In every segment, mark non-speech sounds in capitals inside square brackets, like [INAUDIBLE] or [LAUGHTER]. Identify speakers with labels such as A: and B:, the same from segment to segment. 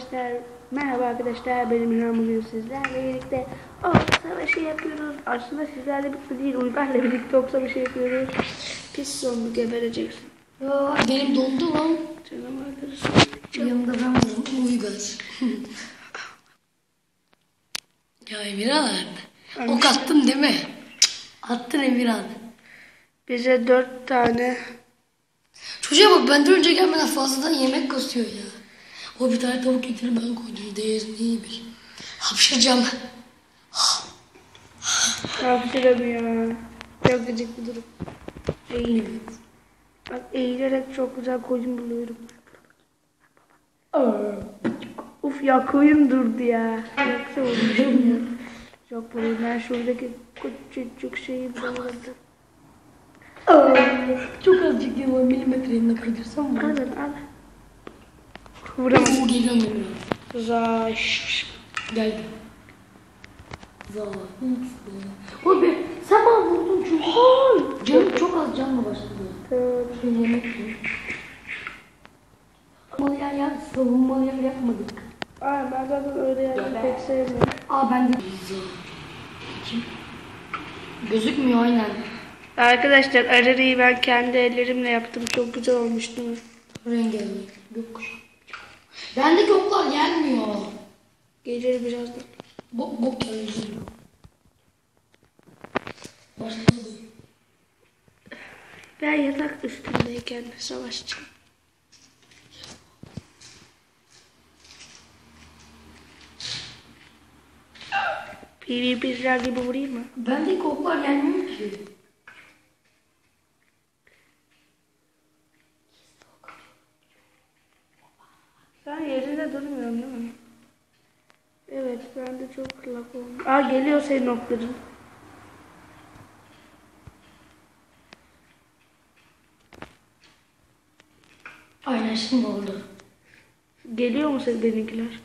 A: arkadaşlar. Merhaba arkadaşlar. Benim İlhan bugün sizlerle birlikte ok savaşı yapıyoruz. Aslında sizlerle birlikte değil, Uygar'la birlikte ok savaşı yapıyoruz. Pis zombi gebereceksin.
B: Ya benim dondu lan.
A: Canım arkadaşım.
B: Yanımda ben varım. Uygar. [LAUGHS] ya Emirhan abi. Ok attın değil mi? Attın Emirhan.
A: Bize dört tane
B: Çocuğa bak benden önce gelmeden fazladan yemek kasıyor ya. O bir tane tavuk getirip ben koydum. Değerini iyi bil. Hapşıracağım.
A: hapşıramıyor. Çok gıcık bir durum.
B: Eğilim.
A: Bak eğilerek çok güzel koyun buluyorum. Uf ya koyun durdu ya. Yoksa ya. Çok bulayım ben şuradaki küçücük şeyi bulamadım.
B: Çok azıcık var milimetre yanına kaydırsam mı?
A: Alın al. Vuramadım.
B: Oo geliyorum Emirhan.
A: Zaş.
B: Geldim. Za. X. O be. Sen bana vurdun çünkü. Hayır. Canım çok az canla başladı.
A: Tabii.
B: Bir yemek yiyor. Savunmalı yer yer, savunmalı yer yapmadık.
A: Ay ben zaten öyle yerleri pek sevmiyorum.
B: Aa ben de... Kim? Gözükmüyor aynen.
A: Arkadaşlar ararıyı ben kendi ellerimle yaptım. Çok güzel olmuş değil mi?
B: Rengarenk. Gökkuşağı. Bendeki oklar gelmiyor.
A: Geceleri birazdan.
B: Bok bok geldi. Başladı.
A: Ben yatak üstündeyken savaşacağım. PvP'ciler gibi vurayım mı?
B: Bendeki oklar gelmiyor ki.
A: Sen yerinde durmuyorsun değil mi? Evet ben de çok lak olmuş. Aa geliyor senin okların.
B: Şimdi oldu.
A: Geliyor mu senin benimkiler?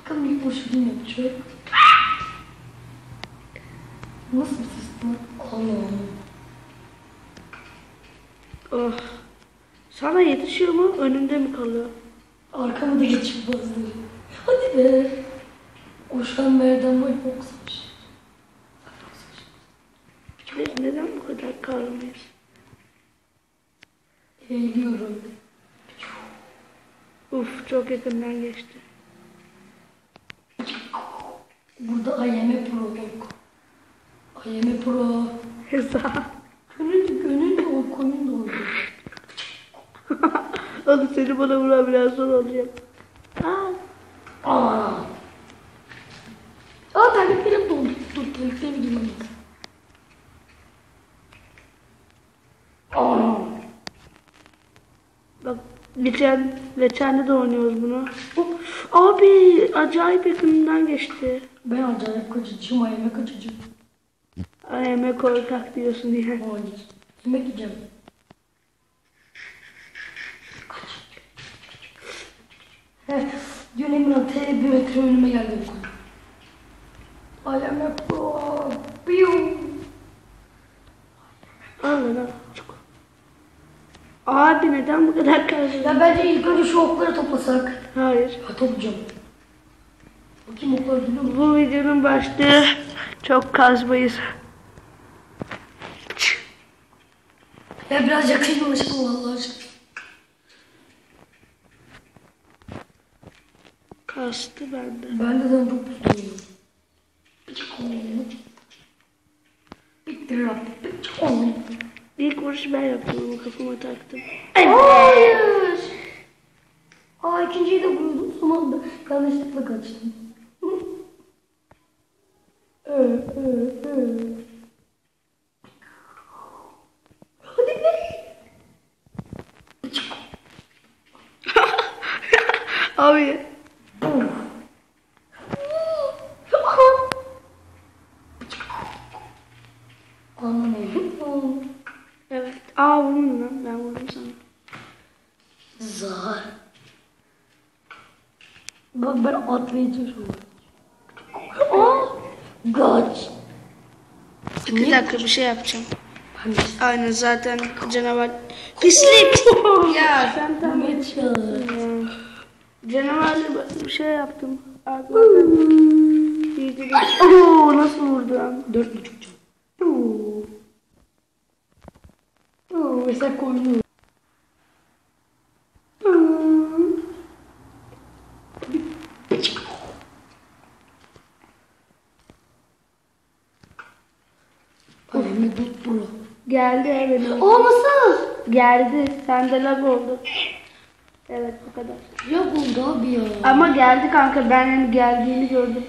B: Bakalım değil mi? Şöyle. Nasıl bir sistem? Allah'ım.
A: Oh. Sana yetişiyor mu? Önünde mi kalıyor?
B: Arkamı da geçip bazıları. Hadi be. Koşan merdan var yoksamış.
A: Biz neden bu kadar karlıyız?
B: Eğiliyorum.
A: Uf çok yakından geçti.
B: Burada AYM Pro yok. AYM Pro.
A: Hesa.
B: Gönül, gönül de o koyun da oldu. [LAUGHS]
A: Oğlum seni bana vuran biraz zor olacak. Aa,
B: Aa. Aa terliklerim doldu. Giymem lazım. Aa.
A: bak geçen, geçen de oynuyoruz bunu. Hop, Abi acayip yakınından geçti.
B: Ben acayip kaçıcıyım, AYM kaçıcı.
A: Ayeme korkak diyorsun yani.
B: Hayır. Yemek yiyeceğim. Heh, dün Emrah T bir metre önüme geldi. AYM Pro. Piu.
A: Al lan al. Çık. Abi neden bu kadar karşı?
B: Ya bence ilk önce şu okları toplasak.
A: Hayır.
B: Ha toplayacağım. Bakayım oklar geliyor mu?
A: Bu videonun başlığı çok kazmayız.
B: Ya biraz yakınlaşalım Allah aşkına.
A: Kastı bende.
B: Ben de çok mutluyum. Bitti Rabbim.
A: İlk vuruşu ben yaptım ama kafama taktım.
B: Hayır. Aa ikinciyi de vurdum son anda. Yanlışlıkla kaçtım. Ee, ee, ee. Hadi be.
A: Abi.
B: Anlamayın.
A: Evet. Aa vurmadın lan. Ben vurdum sana.
B: Zar. Ben çalışıyorum. Aa! Kaç.
A: Bir dakika bir şey yapacağım.
B: Hani
A: Aynen zaten canavar. Pislik. [LAUGHS] ya sen tam.
B: Ya.
A: Canavarlı bir şey yaptım. Oo nasıl vurdum?
B: Dört buçuk can. Oo. Oo, mesela koydu. Ay Mehmet Bro.
A: Geldi evet.
B: Aa nasıl?
A: Geldi. Sende lag oldu. Evet bu kadar.
B: Ya oldu abi ya.
A: Ama geldi kanka ben yani geldiğini gördüm.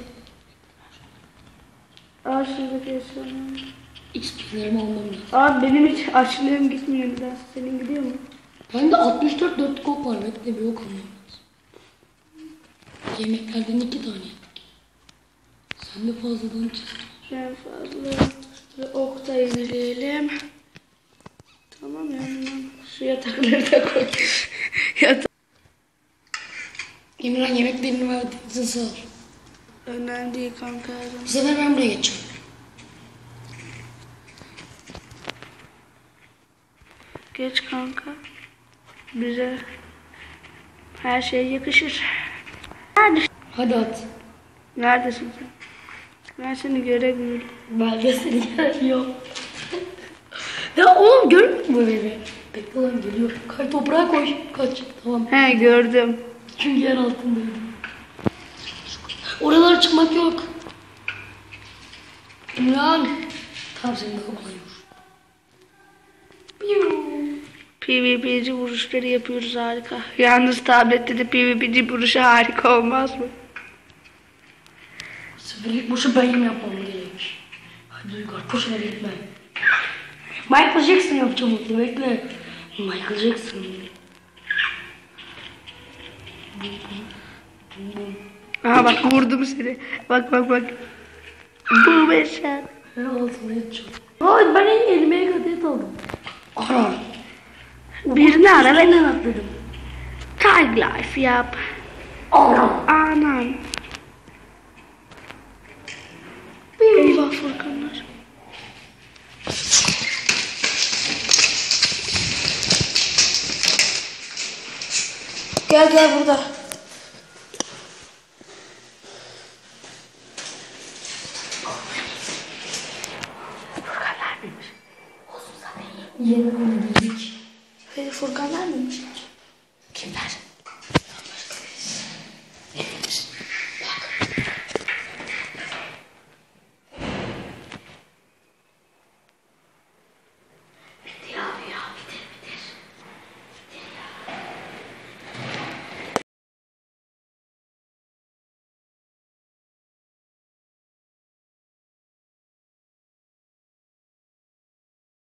A: Aa şuradaki eşyalar.
B: XP'lerimi almam lazım.
A: Abi benim hiç açlığım gitmiyor biraz. Senin gidiyor mu?
B: Bende 64 dört ok var. Bekle bir ok almam. Yemeklerden iki tane yedik. Sen de fazladan çıktın.
A: Ben fazla ve ok da yenileyelim. Tamam ya. tamam. Şu yatakları da koy. [LAUGHS] Yatak.
B: Emirhan yemeklerini verdiğin için sağ ol.
A: Önemli değil kanka.
B: Bu sefer ben buraya geçiyorum.
A: Geç kanka. Bize her şey yakışır. Nerede?
B: Hadi at.
A: Neredesin sen? Ben seni göremiyorum.
B: Ben de seni görmüyorum. ya oğlum görmüyor mu beni? Bekle lan geliyor. Kay toprağa koy. Kaç. Tamam.
A: He gördüm.
B: Çünkü yer altındaydım. Oralara çıkmak yok. İmran. Tamam senin daha. Piu.
A: PvP'ci vuruşları yapıyoruz harika. Yalnız tablette de PvP'ci vuruşu harika olmaz mı?
B: Seferlik boşu benim yapmam gerek. Hadi Uygar koşuna gitme. Michael Jackson yapacağım onu bekle. Michael Jackson.
A: Aha bak vurdum seni. Bak bak bak. Bu beşer.
B: Her altına yatacağım. Ay ben en elime kadet aldım. Ana.
A: Birini ara
B: Benden atladım.
A: tag life yap.
B: Ana.
A: Anam. bakanlar. Gel gel burada. Furkanlar mıymış? Olsun sana iyi.
B: Yeni bunu Hayır Furkanlar mıymışlar? Kimler?